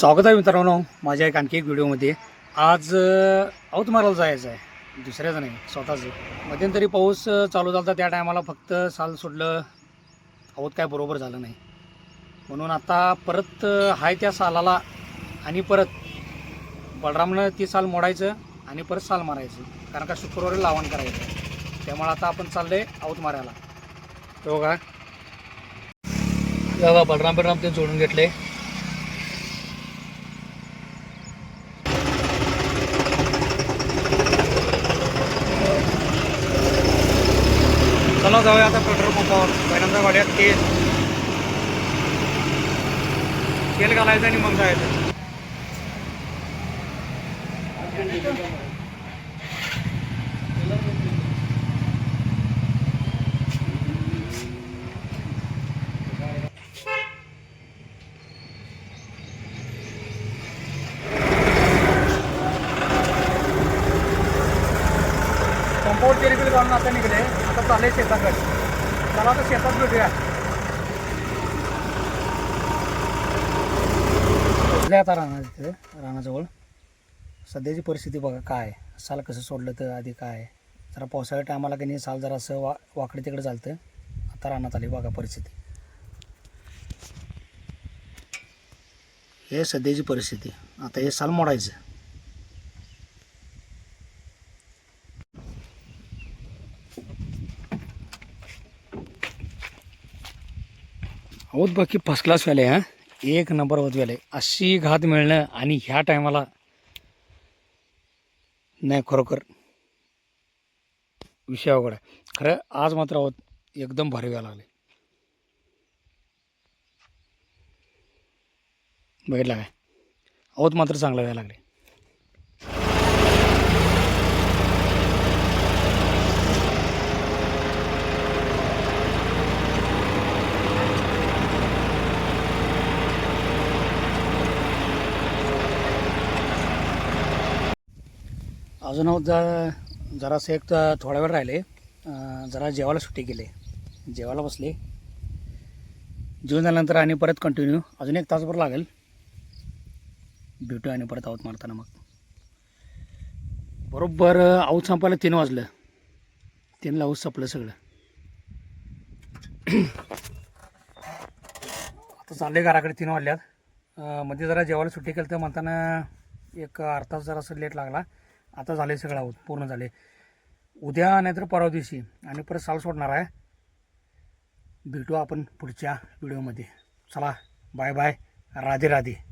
स्वागत आहे मित्रांनो माझ्या एक आणखी एक व्हिडिओमध्ये. आज औतमाराला जायचं आहे. दुसऱ्याचं नाही स्वतःचं. मध्यंतरी पाऊस चालू झाला त्या टायमाला फक्त साल सोडलं औत काय बरोबर झालं नाही. म्हणून आता परत आहे हाय त्या सालाला आणि परत बलरामनं ती साल मोडायचं आणि परत साल मारायचं. कारण का शुक्रवारी लावण करायचं. त्यामुळे आता आपण चाललं आहे मारायला. हो का बलराम बलराम ते जोडून घेतले. चला जाऊया आता पेट्रोल पंपावर. पहिल्यांदा गाड्यात तेल. तेल घालायचं आणि मग जायचं. पोट तेल बिल घालून आता निघले आता चालले शेताकडे. चला आता शेतात भेटूया. आता रानात तिथे रानाजवळ? सध्याची परिस्थिती बघा काय? साल कसं सोडलं तर आधी काय? जरा पावसाळ्या टायमाला की नाही साल जरा असं वा वाकडे तिकडे चालतं आता रानात आली बघा परिस्थिती. हे सध्याची परिस्थिती. आता हे साल मोडायचं. आहोत बाकी फर्स्ट क्लास व्याले हां एक नंबर होत व्याले अशी घात मिळणं आणि ह्या टायमाला नाही खरोखर विषय अवघड आहे. खरं आज मात्र आहोत एकदम भारी व्हायला लागले. बघितला काय? आहोत मात्र चांगला व्हायला लागले. अजून जर जरासं एक तर थोडा वेळ राहिले जरा जेवायला सुट्टी केली. जेवायला बसले. जेवण झाल्यानंतर आणि परत कंटिन्यू अजून एक तासभर लागेल. भेटू आणि परत आऊत मारताना मग. बरोबर आऊत संपायला तीन वाजलं. तीनला आऊत संपलं सगळं. आता चालले घराकडे तीन वाजल्यात. मध्ये जरा जेवायला सुट्टी केली तर म्हणताना एक अर्धा तास जरासं लेट लागला. आता झाले सगळं आहोत पूर्ण झाले. उद्या नाहीतर परवा दिवशी आणि परत साल सोडणार आहे. भेटू आपण पुढच्या व्हिडिओमध्ये. चला बाय बाय. राधे राधे.